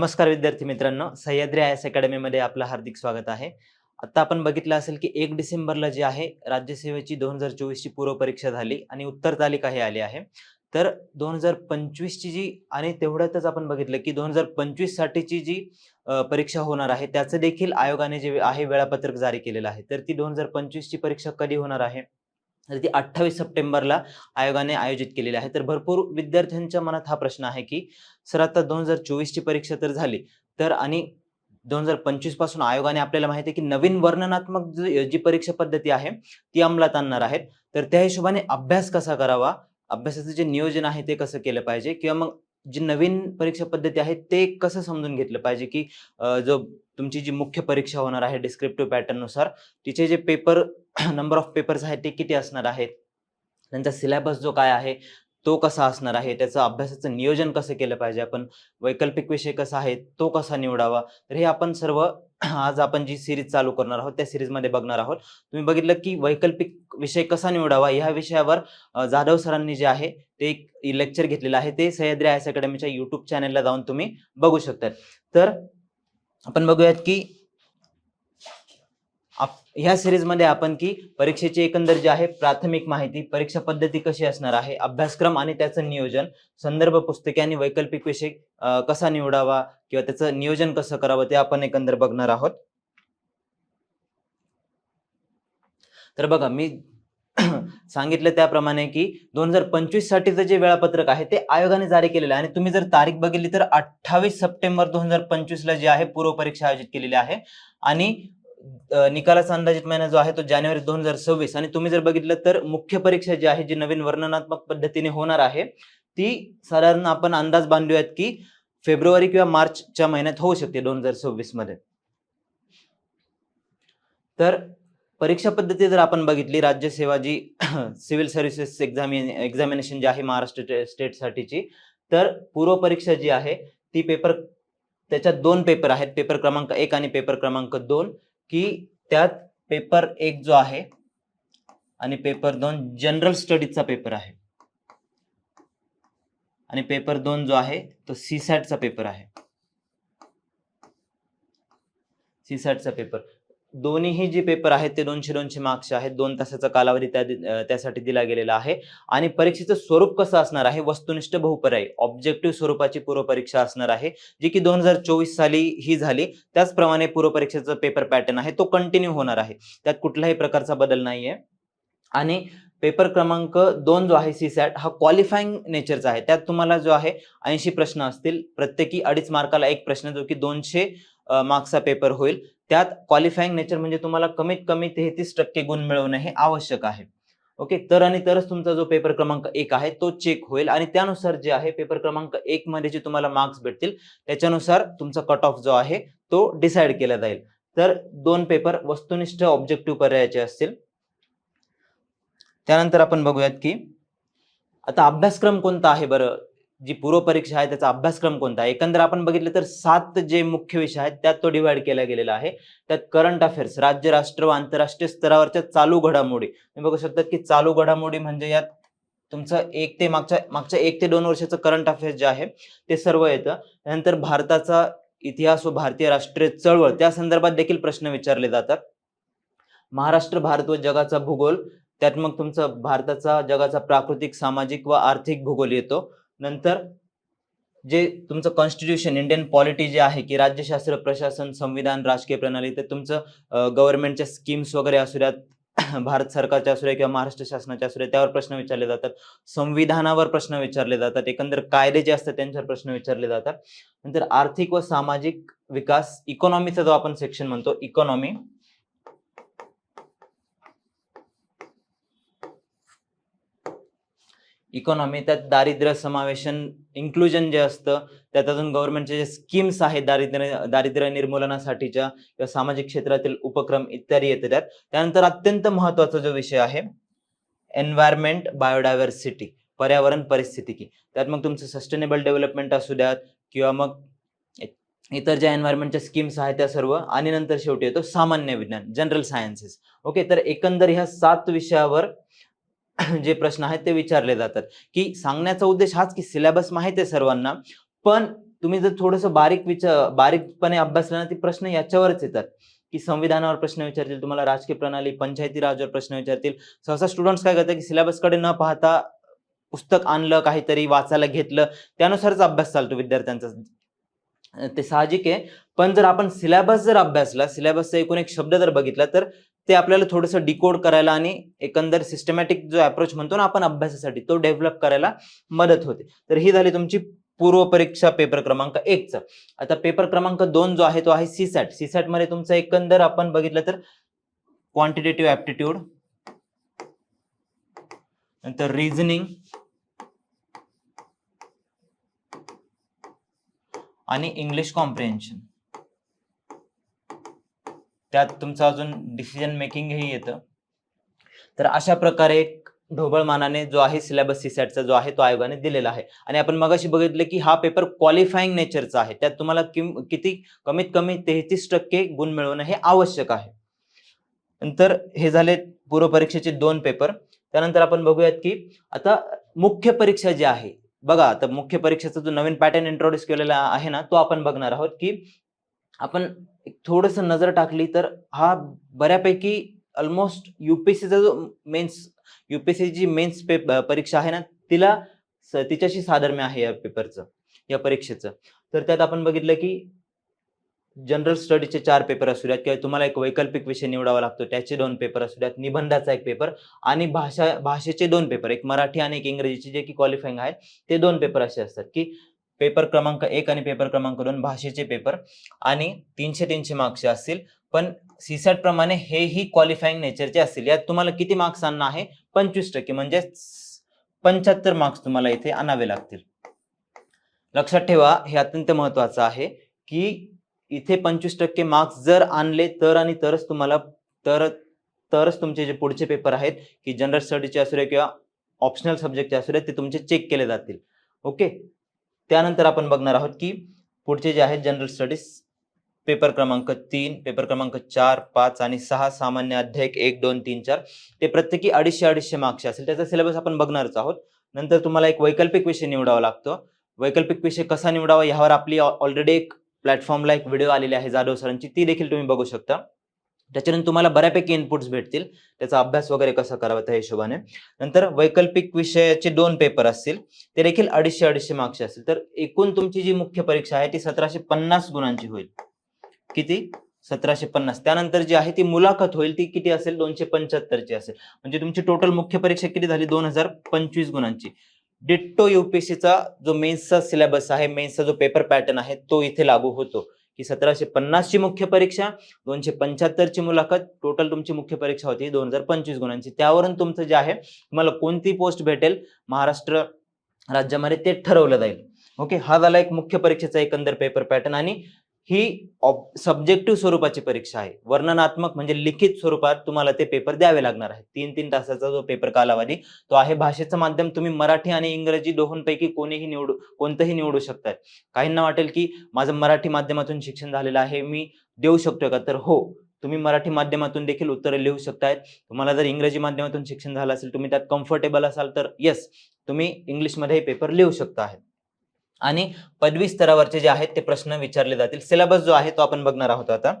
नमस्कार विद्यार्थी मित्रांनो सह्याद्री आय एस अकॅडमीमध्ये आपलं हार्दिक स्वागत आहे. आता आपण बघितलं असेल की एक डिसेंबरला जी आहे राज्यसेवेची दोन हजार चोवीसची पूर्व परीक्षा झाली आणि उत्तर तालिका हे आली आहे. तर दोन हजार पंचवीसची जी आणि तेवढ्यातच आपण बघितलं की दोन हजार पंचवीस साठीची जी परीक्षा होणार आहे त्याचं देखील आयोगाने जे आहे वेळापत्रक जारी केलेलं आहे. तर ती दोन हजार पंचवीसची परीक्षा कधी होणार आहे? तर ती अठ्ठावीस सप्टेंबरला आयोगाने आयोजित केलेली आहे. तर भरपूर विद्यार्थ्यांच्या मनात हा प्रश्न आहे की सर आता दोन हजार चोवीसची परीक्षा तर झाली तर आणि दोन हजार पंचवीसपासून आयोगाने आपल्याला माहिती आहे की नवीन वर्णनात्मक जी जी परीक्षा पद्धती आहे ती अंमलात आणणार आहेत. तर त्या हिशोबाने अभ्यास कसा करावा? अभ्यासाचं जे नियोजन आहे ते कसं केलं पाहिजे? किंवा मग जी नवीन परीक्षा पद्धती आहे ते कसं समजून घेतलं पाहिजे की जो तुमची जी मुख्य परीक्षा होणार आहे डिस्क्रिप्टिव्ह पॅटर्ननुसार तिचे जे पेपर नंबर ऑफ पेपर्स आहेत ते किती असणार आहेत? त्यांचा सिलेबस जो काय आहे तो कसा असणार आहे? त्याचं अभ्यासाचं नियोजन कसं केलं पाहिजे? आपण वैकल्पिक विषय कसा आहे? तो कसा निवडावा? तर हे आपण सर्व आज आपण जी सिरीज चालू करणार आहोत त्या सिरीजमध्ये बघणार आहोत. तुम्ही बघितलं की वैकल्पिक विषय कसा निवडावा? ह्या विषयावर जाधव सरांनी जे आहे ते एक लेक्चर घेतलेलं आहे. ते सह्याद्री आयस अकॅडमीच्या युट्यूब चॅनलला जाऊन तुम्ही बघू शकतात. तर आपण बघूयात की आप- ह्या सिरीजमध्ये आपण की परीक्षेची एकंदर जी आहे प्राथमिक माहिती परीक्षा पद्धती कशी असणार आहे अभ्यासक्रम आणि त्याचं नियोजन संदर्भ पुस्तके आणि वैकल्पिक विषय कसा निवडावा किंवा त्याचं नियोजन कसं करावं ते आपण एकंदर बघणार आहोत. तर बघा मी सांगितलं त्याप्रमाणे की दोन हजार पंचवीस साठीचं जे वेळापत्रक आहे ते आयोगाने जारी केलेलं आहे. आणि तुम्ही जर तारीख बघितली तर अठ्ठावीस सप्टेंबर दोन हजार पंचवीस ला जी आहे पूर्व परीक्षा आयोजित केलेली आहे. आणि निकालाचा अंदाजित महिना जो आहे तो जानेवारी दोन हजार सव्वीस. आणि तुम्ही जर बघितलं तर मुख्य परीक्षा जी आहे जी नवीन वर्णनात्मक पद्धतीने होणार आहे ती साधारण आपण अंदाज बांधूयात की फेब्रुवारी किंवा मार्चच्या महिन्यात होऊ शकते दोन हजार सव्वीसमध्ये तर परीक्षा पद्धती जर आपण बघितली राज्यसेवा जी सिव्हिल सर्व्हिसेस एक्झामि एक्झामिनेशन जी आहे महाराष्ट्र स्टेटसाठीची तर पूर्व परीक्षा जी आहे ती पेपर त्याच्यात दोन पेपर आहेत. पेपर क्रमांक एक आणि पेपर क्रमांक दोन. की त्यात पेपर एक जो आहे आणि पेपर दोन जनरल स्टडीजचा पेपर आहे. आणि पेपर दोन जो आहे तो सीसॅटचा पेपर आहे. सीसॅटचा पेपर दोन्हीही जे पेपर आहेत ते दोनशे दोनशे मार्क्सचे आहेत. दोन तासाचा कालावधी त्या त्यासाठी दिला गेलेला आहे. आणि परीक्षेचं स्वरूप कसं असणार आहे? वस्तुनिष्ठ बहुपर्यायी ऑब्जेक्टिव्ह स्वरूपाची पूर्वपरीक्षा असणार आहे जी की दोन हजार चोवीस साली ही झाली. त्याचप्रमाणे पूर्वपरीक्षेचा पेपर पॅटर्न आहे तो कंटिन्यू होणार आहे. त्यात कुठलाही प्रकारचा बदल नाहीये. आणि पेपर क्रमांक दोन जो आहे सी सॅट हा क्वालिफाईंग नेचरचा आहे. त्यात तुम्हाला जो आहे ऐंशी प्रश्न असतील. प्रत्येकी अडीच मार्काला एक प्रश्न जो की दोनशे मार्क्सचा पेपर होईल. त्यात क्वालिफाईंग नेचर म्हणजे तुम्हाला कमीत कमी तेहतीस टक्के गुण मिळवणं हे आवश्यक आहे. ओके तर आणि तरच तुमचा जो पेपर क्रमांक एक आहे तो चेक होईल. आणि त्यानुसार जे आहे पेपर क्रमांक एक मध्ये जे तुम्हाला मार्क्स भेटतील त्याच्यानुसार तुमचा कट ऑफ जो आहे तो डिसाईड केला जाईल. तर दोन पेपर वस्तुनिष्ठ ऑब्जेक्टिव्ह पर्यायाचे असतील. त्यानंतर आपण बघूयात की आता अभ्यासक्रम कोणता आहे बरं? जी पूर्व परीक्षा आहे त्याचा अभ्यासक्रम कोणता आहे? एकंदर आपण बघितलं तर सात जे मुख्य विषय आहेत त्यात तो डिवाइड केला गेलेला आहे. त्यात करंट अफेअर्स राज्य राष्ट्र व आंतरराष्ट्रीय स्तरावरच्या चालू घडामोडी. तुम्ही बघू शकतात की चालू घडामोडी म्हणजे यात तुमचं एक ते मागच्या मागच्या एक ते दोन वर्षाचं करंट अफेअर्स जे आहे ते सर्व येतं. त्यानंतर भारताचा इतिहास व भारतीय राष्ट्रीय चळवळ त्या संदर्भात देखील प्रश्न विचारले जातात. महाराष्ट्र भारत व जगाचा भूगोल त्यात मग तुमचं भारताचा जगाचा प्राकृतिक सामाजिक व आर्थिक भूगोल येतो. नंतर जे तुमचं कॉन्स्टिट्यूशन इंडियन पॉलिटी जे आहे की राज्यशास्त्र प्रशासन संविधान राजकीय प्रणाली तर तुमचं गव्हर्नमेंटच्या स्कीम्स वगैरे असू द्यात भारत सरकारच्या असू द्या किंवा महाराष्ट्र शासनाच्या असू द्या त्यावर प्रश्न विचारले जातात. संविधानावर प्रश्न विचारले जातात. एकंदर कायदे जे असतात त्यांच्यावर प्रश्न विचारले जातात. नंतर आर्थिक व सामाजिक विकास इकॉनॉमीचा जो आपण सेक्शन म्हणतो इकॉनॉमी इकॉनॉमी त्यात दारिद्र्य समावेशन इन्क्लुजन जे असतं त्यात अजून गव्हर्नमेंटचे जे स्कीम्स आहेत दारिद्र्य दारिद्र्य निर्मूलनासाठीच्या किंवा सामाजिक क्षेत्रातील उपक्रम इत्यादी येते त्यात. त्यानंतर अत्यंत महत्त्वाचा जो विषय आहे एन्व्हायरमेंट बायोडायव्हर्सिटी पर्यावरण परिस्थितिकी त्यात मग तुमचं सस्टेनेबल डेव्हलपमेंट असू द्यात किंवा मग इतर ज्या एन्व्हायरमेंटच्या स्कीम्स आहेत त्या सर्व. आणि नंतर शेवटी येतो सामान्य विज्ञान जनरल सायन्सेस ओके तर एकंदर ह्या सात विषयावर जे प्रश्न आहेत ते विचारले जातात. की सांगण्याचा उद्देश हाच की सिलेबस माहिती आहे सर्वांना पण तुम्ही जर थोडस बारीक विचार बारीकपणे अभ्यासला ना ते प्रश्न याच्यावरच येतात. की संविधानावर प्रश्न विचारतील तुम्हाला राजकीय प्रणाली पंचायती राजवर प्रश्न विचारतील. सहसा स्टुडंट्स काय करतात की सिलेबसकडे न पाहता पुस्तक आणलं काहीतरी वाचायला घेतलं त्यानुसारच अभ्यास चालतो विद्यार्थ्यांचा. ते साहजिक आहे. पण जर आपण सिलेबस जर अभ्यासला सिलेबसचा एकूण एक शब्द जर बघितला तर ते आपल्याला थोडंसं डिकोड करायला आणि एकंदर सिस्टमॅटिक जो अप्रोच म्हणतो ना आपण अभ्यासासाठी तो डेव्हलप करायला मदत होते. तर ही झाली तुमची पूर्व परीक्षा पेपर क्रमांक एकचा आता पेपर क्रमांक दोन जो आहे तो आहे सीसॅट सीसॅटमध्ये तुमचा एकंदर आपण बघितलं तर क्वांटिटेटिव्ह ऍप्टिट्यूड नंतर रिझनिंग आणि इंग्लिश कॉम्प्रिहेन्शन त्यात तुमचं अजून डिसिजन मेकिंग हे येतं. तर अशा प्रकारे एक ढोबळ मानाने जो आहे सिलेबस सीसॅटचा जो आहे तो आयोगाने दिलेला आहे. आणि आपण मगाशी बघितलं की हा पेपर क्वालिफाईंग नेचरचा आहे. त्यात तुम्हाला किम किती कमीत कमी तेहतीस टक्के गुण मिळवणं हे आवश्यक आहे. नंतर हे झाले पूर्व परीक्षेचे दोन पेपर त्यानंतर आपण बघूयात की आता मुख्य परीक्षा जी आहे बघा आता मुख्य परीक्षेचा जो नवीन पॅटर्न इंट्रोड्यूस केलेला आहे ना तो आपण बघणार आहोत की आपण थोडस नजर टाकली तर हा बऱ्यापैकी ऑलमोस्ट युपीएससीचा जो मेन्स युपीएससी जी मेन्स परीक्षा आहे ना तिला तिच्याशी साधर्म्य आहे या पेपरचं या परीक्षेचं. तर त्यात आपण बघितलं की जनरल स्टडीचे चार पेपर असू द्यात किंवा तुम्हाला एक वैकल्पिक विषय निवडावा लागतो त्याचे दोन पेपर असू द्यात निबंधाचा एक पेपर आणि भाषा भाषेचे दोन पेपर एक मराठी आणि एक इंग्रजीचे जे की क्वालिफाईंग आहेत ते दोन पेपर असे असतात की पेपर क्रमांक एक आणि पेपर क्रमांक दोन भाषेचे पेपर आणि तीनशे तीनशे मार्क्सचे असतील. पण सीसॅट प्रमाणे हेही क्वालिफाईंग नेचरचे असतील. यात तुम्हाला किती मार्क्स आणणं आहे? पंचवीस टक्के म्हणजे पंच्याहत्तर मार्क्स तुम्हाला इथे आणावे लागतील. लक्षात ठेवा हे अत्यंत महत्वाचं आहे की इथे पंचवीस टक्के मार्क्स जर आणले तर आणि तरच तुम्हाला तर तरच तुमचे जे पुढचे पेपर आहेत की जनरल स्टडीचे असू दे किंवा ऑप्शनल सब्जेक्टचे असू दे ते तुमचे चेक केले जातील. ओके त्यानंतर आपण बघणार आहोत की पुढचे जे आहेत जनरल स्टडीज पेपर क्रमांक तीन पेपर क्रमांक चार पाच आणि सहा सामान्य अध्याय एक दोन तीन चार ते प्रत्येकी अडीचशे अडीचशे मार्क्सचे असेल. त्याचा सिलेबस आपण बघणारच आहोत. नंतर तुम्हाला एक वैकल्पिक विषय निवडावा लागतो. वैकल्पिक विषय कसा निवडावा यावर आपली ऑलरेडी एक प्लॅटफॉर्मला एक व्हिडिओ आलेली आहे जाधव सरांची ती देखील तुम्ही बघू शकता. त्याच्यानंतर तुम्हाला बऱ्यापैकी इनपुट्स भेटतील. त्याचा अभ्यास वगैरे कसा करावा त्या हिशोबाने. नंतर वैकल्पिक विषयाचे दोन पेपर असतील. ते देखील अडीचशे अडीचशे मार्क्सचे असतील. तर एकूण तुमची जी मुख्य परीक्षा आहे ती सतराशे पन्नास गुणांची होईल. किती? सतराशे पन्नास. त्यानंतर जी आहे ती मुलाखत होईल ती किती असेल? दोनशे पंच्याहत्तरची असेल. म्हणजे तुमची टोटल मुख्य परीक्षा किती झाली? दोन हजार पंचवीस गुणांची. डिट्टो युपीएससीचा जो मेन्सचा सिलेबस आहे मेन्सचा जो पेपर पॅटर्न आहे तो इथे लागू होतो. की सतराशे पन्नासची मुख्य परीक्षा दोनशे पंच्याहत्तरची मुलाखत टोटल तुमची मुख्य परीक्षा होती दोन हजार पंचवीस गुणांची. त्यावरून तुमचं जे आहे तुम्हाला कोणती पोस्ट भेटेल महाराष्ट्र राज्यामध्ये ते ठरवलं जाईल. ओके हा झाला एक मुख्य परीक्षेचा एकंदर पेपर पॅटर्न आणि ही सब्जेक्टिव्ह स्वरूपाची परीक्षा आहे. वर्णनात्मक म्हणजे लिखित स्वरूपात तुम्हाला ते पेपर द्यावे लागणार आहे तीन तीन तासाचा जो पेपर कालावधी तो आहे भाषेचं माध्यम. तुम्ही मराठी आणि इंग्रजी दोहोंपैकी कोणीही निवडू कोणतंही निवडू शकतात काहींना वाटेल की माझं मराठी माध्यमातून शिक्षण झालेलं आहे मी देऊ शकतोय का? तर हो तुम्ही मराठी माध्यमातून देखील उत्तरे लिहू शकतायत. तुम्हाला जर इंग्रजी माध्यमातून शिक्षण झालं असेल तुम्ही त्यात कम्फर्टेबल असाल तर येस तुम्ही इंग्लिशमध्येही पेपर लिहू शकता आहे आणि पदवी स्तरावरचे जे आहेत ते प्रश्न विचारले जातील. सिलेबस जो आहे तो आपण बघणार आहोत आता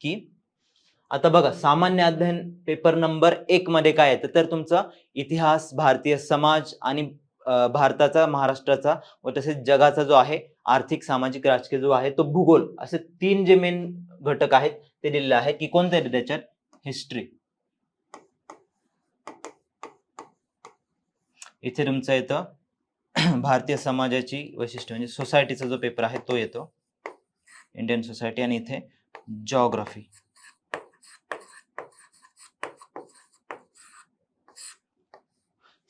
की आता बघा सामान्य अध्ययन पेपर नंबर एक मध्ये काय येतं? तर तुमचा इतिहास भारतीय समाज आणि भारताचा महाराष्ट्राचा व तसेच जगाचा जो आहे आर्थिक सामाजिक राजकीय जो आहे तो भूगोल असे तीन जे मेन घटक आहेत ते दिलेले आहेत की कोणते आहेत त्याच्यात? हिस्ट्री इथे तुमचं येतं भारतीय समाजाची वैशिष्ट्य म्हणजे सोसायटीचा जो पेपर आहे तो येतो. इंडियन सोसायटी आणि इथे जॉग्राफी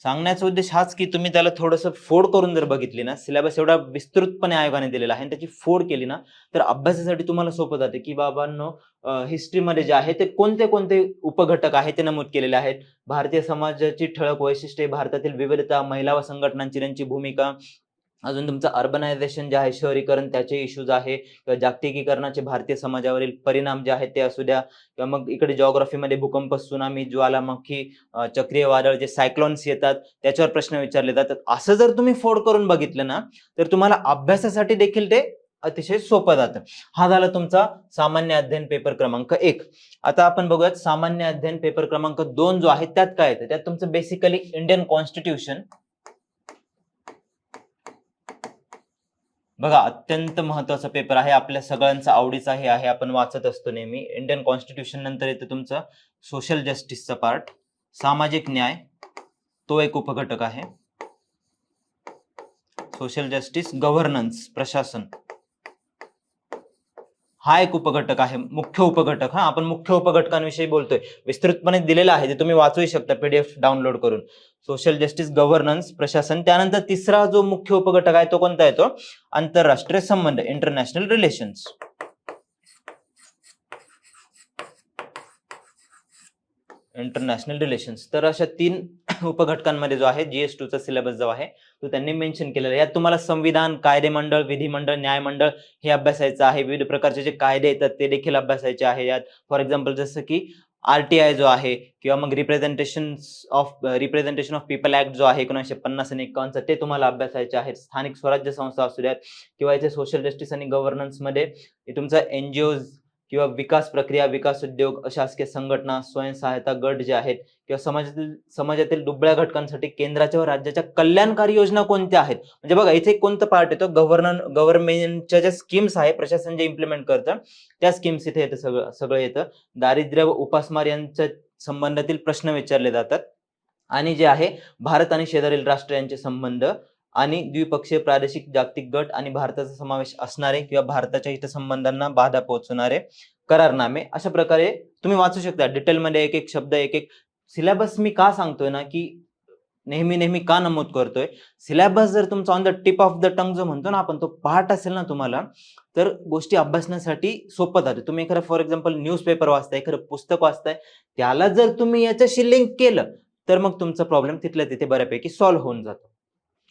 सांगण्याचा उद्देश हाच की तुम्ही त्याला थोडंसं फोड करून जर बघितली ना सिलेबस एवढा विस्तृतपणे आयोगाने दिलेला आहे आणि त्याची फोड केली ना तर अभ्यासासाठी तुम्हाला सोपं जाते की बाबांनो हिस्ट्रीमध्ये जे आहे ते कोणते कोणते उपघटक आहेत ते नमूद केलेले आहेत? भारतीय समाजाची ठळक वैशिष्ट्ये भारतातील विविधता महिला व संघटनांची त्यांची भूमिका अजून तुमचं अर्बनायझेशन जे आहे शहरीकरण त्याचे इश्यूज आहे किंवा जागतिकीकरणाचे भारतीय समाजावरील परिणाम जे आहेत ते असू द्या किंवा मग इकडे जॉग्राफीमध्ये भूकंप सुनामी ज्वालामुखी चक्रीय वादळ जे सायक्लॉन्स येतात त्याच्यावर प्रश्न विचारले जातात. असं जर तुम्ही फोड करून बघितलं ना तर तुम्हाला अभ्यासासाठी देखील ते अतिशय सोपं जातं. हा झाला तुमचा सामान्य अध्ययन पेपर क्रमांक एक. आता आपण बघूयात सामान्य अध्ययन पेपर क्रमांक दोन जो आहे त्यात काय येतं? त्यात तुमचं बेसिकली इंडियन कॉन्स्टिट्यूशन बघा अत्यंत महत्त्वाचा पेपर आहे. आपल्या सगळ्यांचा आवडीचा हे आहे. आपण वाचत असतो नेहमी. इंडियन कॉन्स्टिट्यूशन नंतर येतं तुमचं सोशल जस्टिसचा पार्ट सामाजिक न्याय तो एक उपघटक आहे. सोशल जस्टिस गव्हर्नन्स प्रशासन. हा एक उपघटक आहे मुख्य उपघटक. हा आपण मुख्य उपघटकांविषयी बोलतोय. विस्तृतपणे दिलेला आहे ते तुम्ही वाचूही शकता पीडीएफ डाउनलोड करून. सोशल जस्टिस गव्हर्नन्स प्रशासन त्यानंतर तिसरा जो मुख्य उपघटक आहे तो कोणता येतो आंतरराष्ट्रीय संबंध इंटरनॅशनल रिलेशन्स इंटरनॅशनल रिलेशन्स तर अशा तीन उपघटकांमध्ये जो आहे जीएस टूचा सिलेबस जो आहे तो त्यांनी मेन्शन केलेला आहे. यात तुम्हाला संविधान कायदेमंडळ विधिमंडळ न्यायमंडळ हे अभ्यासायचं आहे. विविध प्रकारचे जे कायदे येतात ते देखील अभ्यासायचे आहे. यात फॉर एक्झाम्पल जसं की आरटीआय जो आहे किंवा मग representation of representation of people act जो आहे एकोणीसशे पन्नास आणि एकावन्नचा ते तुम्हाला अभ्यासायचे आहेत. स्थानिक स्वराज्य संस्था असू द्यात किंवा याचे सोशल जस्टिस आणि गव्हर्नन्समध्ये तुमचं हे तुमचा एनजीओज किंवा विकास प्रक्रिया विकास उद्योग शासकीय संघटना स्वयंसहायता गट जे आहेत किंवा समाजातील समाजातील दुबळ्या घटकांसाठी केंद्राच्या व राज्याच्या कल्याणकारी योजना कोणत्या आहेत? म्हणजे बघा इथे कोणतं पार्ट येतो? गव्हर्नर गव्हर्नमेंटच्या ज्या स्कीम्स आहे प्रशासन जे इम्प्लिमेंट करतं त्या स्कीम्स इथे येतं सगळं सगळं येतं. दारिद्र्य व उपासमार यांच्या संबंधातील प्रश्न विचारले जातात. आणि जे आहे भारत आणि शेजारील राष्ट्र यांचे संबंध आणि द्विपक्षीय प्रादेशिक जागतिक गट आणि भारताचा समावेश असणारे किंवा भारताच्या हितसंबंधांना बाधा पोहोचणारे करारनामे. अशा प्रकारे तुम्ही वाचू शकता. डिटेलमध्ये एक एक शब्द एक एक सिलेबस मी का सांगतोय ना की नेहमी नेहमी का नमूद करतोय? सिलेबस जर तुमचा on the tip of the tongue जो म्हणतो ना आपण तो पाठ असेल ना तुम्हाला तर गोष्टी अभ्यासण्यासाठी सोपं जाते. तुम्ही एखादं फॉर एक्झाम्पल न्यूजपेपर वाचताय एखादं पुस्तक वाचताय त्याला जर तुम्ही याच्याशी लिंक केलं तर मग तुमचा प्रॉब्लेम तिथल्या तिथे बऱ्यापैकी सॉल्व्ह होऊन जातो.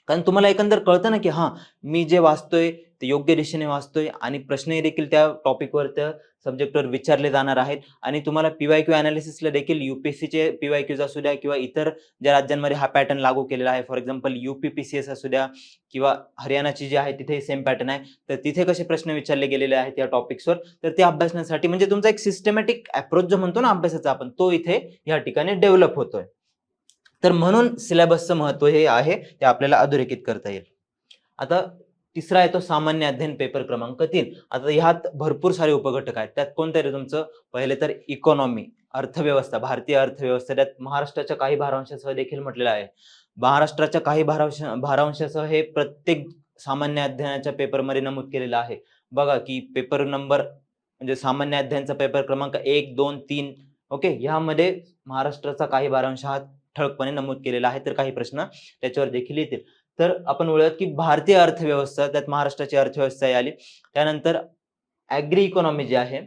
कारण तुम्हाला एकंदर कळतं ना की हां मी जे वाचतोय ते योग्य दिशेने वाचतोय आणि प्रश्नही देखील त्या टॉपिकवर त्या सब्जेक्टवर विचारले जाणार आहेत. आणि तुम्हाला पीवाय क्यू अनालिसिसला देखील युपीएससीचे पीवाय क्यूज असू द्या किंवा इतर ज्या राज्यांमध्ये हा पॅटर्न लागू केलेला आहे. फॉर एक्झाम्पल युपीपीसीएस असू द्या किंवा हरियाणाची जी आहे तिथे सेम पॅटर्न आहे. तर तिथे कसे प्रश्न विचारले गेलेले आहेत या टॉपिक्सवर तर ते अभ्यासण्यासाठी म्हणजे तुमचा एक सिस्टमॅटिक अप्रोच जो म्हणतो ना अभ्यासाचा आपण तो इथे या ठिकाणी डेव्हलप होतोय. तर म्हणून सिलेबसचं महत्त्व हे आहे ते आपल्याला अधोरेखित करता येईल. आता तिसरा येतो सामान्य अध्ययन पेपर क्रमांक तीन. आता ह्यात भरपूर सारे उपघटक आहेत. त्यात कोणते तुमचं? पहिले तर इकॉनॉमी अर्थव्यवस्था भारतीय अर्थव्यवस्था. त्यात महाराष्ट्राच्या काही भारांशासह देखील म्हटलेलं आहे. महाराष्ट्राच्या काही भारांश भारांशासह हे प्रत्येक सामान्य अध्ययनाच्या पेपरमध्ये नमूद केलेलं आहे. बघा की पेपर नंबर म्हणजे सामान्य अध्ययनचा पेपर क्रमांक एक दोन तीन ओके? ह्यामध्ये महाराष्ट्राचा काही भारांश हा ठळकपणे नमूद केलेला आहे तर काही प्रश्न त्याच्यावर देखील येतील. तर आपण बोलूयात की भारतीय अर्थव्यवस्था त्यात महाराष्ट्राची अर्थव्यवस्था आली. त्यानंतर ॲग्री इकॉनॉमी जे आहे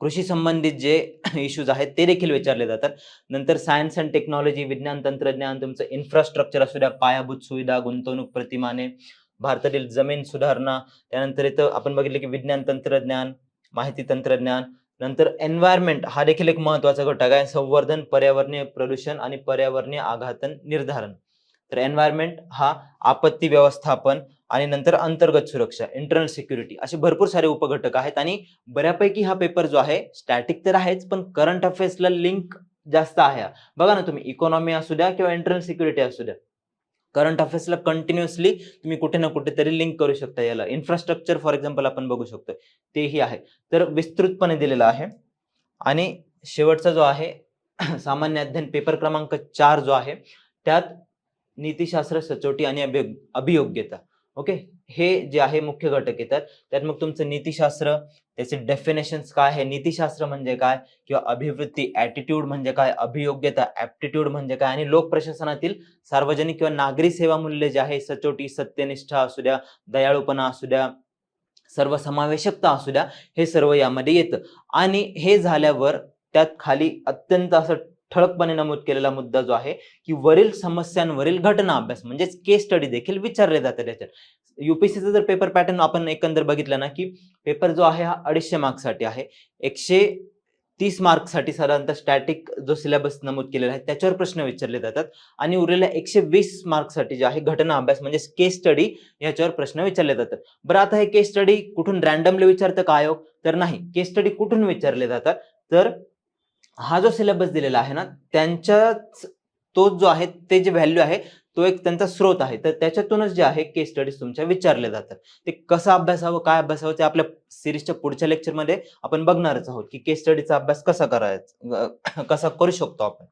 कृषी संबंधित जे इश्यूज आहेत ते देखील विचारले जातात. नंतर सायन्स अँड टेक्नॉलॉजी विज्ञान तंत्रज्ञान तुमचं इन्फ्रास्ट्रक्चर असू द्या पायाभूत सुविधा गुंतवणूक प्रतिमाने भारतातील जमीन सुधारणा त्यानंतर इथं आपण बघितलं की विज्ञान तंत्रज्ञान माहिती तंत्रज्ञान नंतर एन्व्हायरमेंट हा देखील एक महत्त्वाचा घटक आहे. संवर्धन पर्यावरणीय प्रदूषण आणि पर्यावरणीय आघातन निर्धारण. तर एन्व्हायरमेंट हा आपत्ती व्यवस्थापन आणि नंतर अंतर्गत सुरक्षा इंटरनल सिक्युरिटी असे भरपूर सारे उपघटक आहेत. आणि बऱ्यापैकी हा पेपर जो आहे स्टॅटिक तर आहेच पण करंट अफेअर्सला लिंक जास्त आहे. बघा ना तुम्ही इकॉनॉमी असू द्या किंवा इंटरनल सिक्युरिटी असू द्या. करंट अफेअर्सला कंटिन्युअसली तुम्ही कुठे ना कुठेतरी लिंक करू शकता याला. इन्फ्रास्ट्रक्चर फॉर एक्झाम्पल आपण बघू शकतो तेही आहे. तर विस्तृतपणे दिलेलं आहे. आणि शेवटचा जो आहे सामान्य अध्ययन पेपर क्रमांक चार जो आहे त्यात नीतिशास्त्र सचोटी आणि अभियोग अभियोग्यता. ओके? हे जे आहे मुख्य घटक येतात. त्यात मग तुमचं नीतिशास्त्र त्याचे डेफिनेशन्स काय आहे? नीतिशास्त्र म्हणजे काय? किंवा अभिवृत्ती ॲटिट्यूड म्हणजे काय? अभियोग्यता ॲप्टिट्यूड म्हणजे काय? आणि लोक प्रशासनातील सार्वजनिक किंवा नागरी सेवा मूल्य जे आहे सचोटी सत्यनिष्ठा असू द्या दयाळूपणा असू द्या सर्वसमावेशकता असू द्या हे सर्व यामध्ये येतं. आणि हे झाल्यावर त्यात खाली अत्यंत असं ठळकपणे नमूद केलेला मुद्दा जो आहे की वरील समस्यांवरील घटना अभ्यास म्हणजेच केस स्टडी देखील विचारले जाते त्याच्यात. युपीएससीचा जर पेपर पॅटर्न आपण एकंदर बघितलं ना की पेपर जो आहे हा अडीचशे मार्क्ससाठी आहे. एकशे तीस मार्क्ससाठी साधारणतः स्टॅटिक जो सिलेबस नमूद केलेला आहे त्याच्यावर प्रश्न विचारले जातात. आणि उरलेल्या एकशे वीस मार्क्ससाठी जे आहे घटना अभ्यास म्हणजे केस स्टडी याच्यावर प्रश्न विचारले जातात. बरं आता हे केस स्टडी कुठून रॅन्डमली विचारतं का आयोग? तर नाही. केस स्टडी कुठून विचारले जातात? तर हा जो सिलेबस दिलेला आहे ना त्यांच्याच तो जो आहे ते जे व्हॅल्यू आहे तो एक त्यांचा स्रोत आहे. तर त्याच्यातूनच जे आहे केस स्टडीज तुमच्या विचारले जातात. ते कसं अभ्यासावं काय अभ्यासावं ते आपल्या सिरीजच्या पुढच्या लेक्चरमध्ये आपण बघणारच आहोत की केस स्टडीचा अभ्यास कसा करायचा कसा करू शकतो आपण.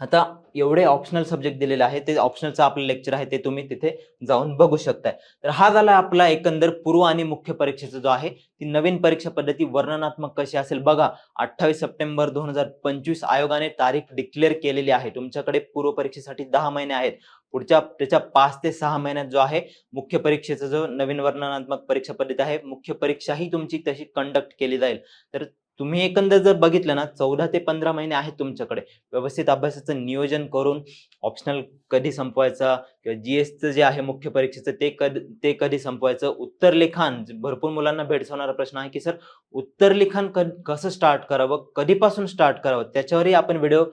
आता एवढे ऑप्शनल सब्जेक्ट दिलेले आहे ते ऑप्शनलचं आपलं लेक्चर आहे ते तुम्ही तिथे जाऊन बघू शकताय. तर हा झाला आपला एकंदर पूर्व आणि मुख्य परीक्षेचा जो आहे ती नवीन परीक्षा पद्धती वर्णनात्मक कशी असेल बघा. अठ्ठावीस सप्टेंबर दोन हजार पंचवीस आयोगाने तारीख डिक्लेअर केलेली आहे. तुमच्याकडे पूर्व परीक्षेसाठी दहा महिने आहेत. पुढच्या त्याच्या पाच ते सहा महिन्यात जो आहे मुख्य परीक्षेचा जो नवीन वर्णनात्मक परीक्षा पद्धती आहे मुख्य परीक्षाही तुमची तशी कंडक्ट केली जाईल. तर तुम्ही एकंदर जर बघितलं ना चौदा ते पंधरा महिने आहेत तुमच्याकडे. व्यवस्थित अभ्यासाचं नियोजन करून ऑप्शनल कधी संपवायचा किंवा जीएसचं जे आहे मुख्य परीक्षेचं ते कधी ते कधी संपवायचं? उत्तर लिखाण भरपूर मुलांना भेडसावणारा प्रश्न आहे की सर उत्तर लिखाण कसं स्टार्ट करावं? कधीपासून स्टार्ट करावं? त्याच्यावरही आपण व्हिडिओ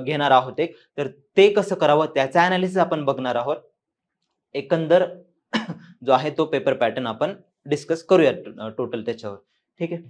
घेणार आहोत एक. तर ते कसं करावं? त्याचा अनालिसिस आपण बघणार आहोत. एकंदर जो आहे तो पेपर पॅटर्न आपण डिस्कस करूया टोटल त्याच्यावर. ठीक आहे?